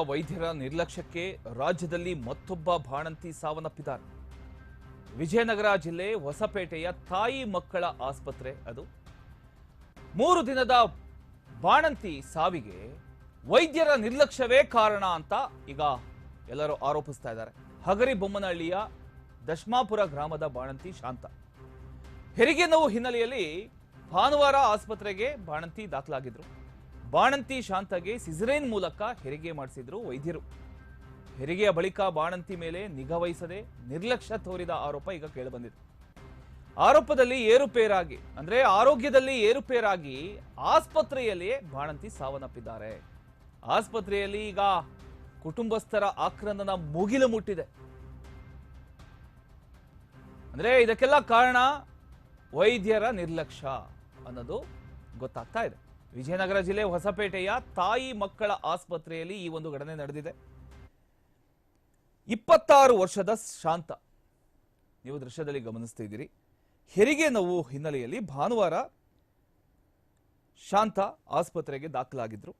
ವೈದ್ಯರ ನಿರ್ಲಕ್ಷ್ಯಕ್ಕೆ ರಾಜ್ಯದಲ್ಲಿ ಮತ್ತೊಬ್ಬ ಬಾಣಂತಿ ಸಾವನ್ನಪ್ಪಿದ್ದಾರೆ. ವಿಜಯನಗರ ಜಿಲ್ಲೆ ಹೊಸಪೇಟೆಯ ತಾಯಿ ಮಕ್ಕಳ ಆಸ್ಪತ್ರೆ ಅದು. ಮೂರು ದಿನದ ಬಾಣಂತಿ ಸಾವಿಗೆ ವೈದ್ಯರ ನಿರ್ಲಕ್ಷ್ಯವೇ ಕಾರಣ ಅಂತ ಈಗ ಎಲ್ಲರೂ ಆರೋಪಿಸ್ತಾ ಇದ್ದಾರೆ. ಹಗರಿ ಬೊಮ್ಮನಹಳ್ಳಿಯ ದಶಮಾಪುರ ಗ್ರಾಮದ ಬಾಣಂತಿ ಶಾಂತ. ಹೆರಿಗೆ ನೋವು ಹಿನ್ನೆಲೆಯಲ್ಲಿ ಭಾನುವಾರ ಆಸ್ಪತ್ರೆಗೆ ಬಾಣಂತಿ ದಾಖಲಾಗಿದ್ರು. ಬಾಣಂತಿ ಶಾಂತಗೆ ಸಿಸರೇನ್ ಮೂಲಕ ಹೆರಿಗೆ ಮಾಡಿಸಿದ್ರು ವೈದ್ಯರು. ಹೆರಿಗೆಯ ಬಳಿಕ ಬಾಣಂತಿ ಮೇಲೆ ನಿಗಾ ವಹಿಸದೆ ನಿರ್ಲಕ್ಷ್ಯ ತೋರಿದ ಆರೋಪ ಈಗ ಕೇಳಿಬಂದಿದೆ. ಆರೋಪದಲ್ಲಿ ಏರುಪೇರಾಗಿ, ಅಂದ್ರೆ ಆರೋಗ್ಯದಲ್ಲಿ ಏರುಪೇರಾಗಿ ಆಸ್ಪತ್ರೆಯಲ್ಲಿಯೇ ಬಾಣಂತಿ ಸಾವನ್ನಪ್ಪಿದ್ದಾರೆ. ಆಸ್ಪತ್ರೆಯಲ್ಲಿ ಈಗ ಕುಟುಂಬಸ್ಥರ ಆಕ್ರಂದನ ಮುಗಿಲು ಮುಟ್ಟಿದೆ. ಅಂದ್ರೆ ಇದಕ್ಕೆಲ್ಲ ಕಾರಣ ವೈದ್ಯರ ನಿರ್ಲಕ್ಷ್ಯ ಅನ್ನೋದು ಗೊತ್ತಾಗ್ತಾ ಇದೆ. ವಿಜಯನಗರ ಜಿಲ್ಲೆ ಹೊಸಪೇಟೆಯ ತಾಯಿ ಮಕ್ಕಳ ಆಸ್ಪತ್ರೆಯಲ್ಲಿ ಈ ಒಂದು ಘಟನೆ ನಡೆದಿದೆ. ಇಪ್ಪತ್ತಾರು ವರ್ಷದ ಶಾಂತ. ನೀವು ದೃಶ್ಯದಲ್ಲಿ ಗಮನಿಸ್ತಾ ಇದ್ದೀರಿ. ಹೆರಿಗೆ ನೋವು ಹಿನ್ನೆಲೆಯಲ್ಲಿ ಭಾನುವಾರ ಶಾಂತ ಆಸ್ಪತ್ರೆಗೆ ದಾಖಲಾಗಿದ್ರು.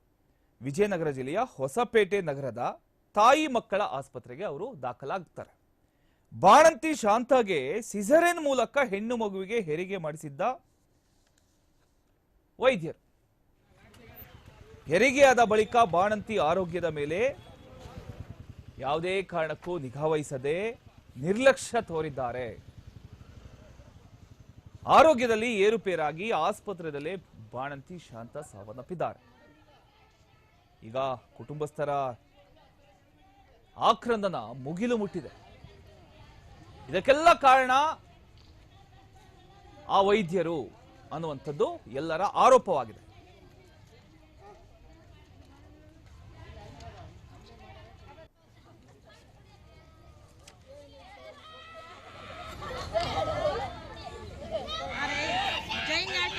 ವಿಜಯನಗರ ಜಿಲ್ಲೆಯ ಹೊಸಪೇಟೆ ನಗರದ ತಾಯಿ ಮಕ್ಕಳ ಆಸ್ಪತ್ರೆಗೆ ಅವರು ದಾಖಲಾಗ್ತಾರೆ. ಬಾಣಂತಿ ಶಾಂತಾಗೆ ಸಿಸರೇನ್ ಮೂಲಕ ಹೆಣ್ಣು ಮಗುವಿಗೆ ಹೆರಿಗೆ ಮಾಡಿಸಿದ್ದ ವೈದ್ಯರು. ಹೆರಿಗೆಯಾದ ಬಳಿಕ ಬಾಣಂತಿ ಆರೋಗ್ಯದ ಮೇಲೆ ಯಾವುದೇ ಕಾರಣಕ್ಕೂ ನಿಗಾವಹಿಸದೆ ನಿರ್ಲಕ್ಷ್ಯ ತೋರಿದ್ದಾರೆ. ಆರೋಗ್ಯದಲ್ಲಿ ಏರುಪೇರಾಗಿ ಆಸ್ಪತ್ರೆಯಲ್ಲೇ ಬಾಣಂತಿ ಶಾಂತ ಸಾವನ್ನಪ್ಪಿದ್ದಾರೆ. ಈಗ ಕುಟುಂಬಸ್ಥರ ಆಕ್ರಂದನ ಮುಗಿಲು ಮುಟ್ಟಿದೆ. ಇದಕ್ಕೆಲ್ಲ ಕಾರಣ ಆ ವೈದ್ಯರು ಅನ್ನುವಂಥದ್ದು ಎಲ್ಲರ ಆರೋಪವಾಗಿದೆ.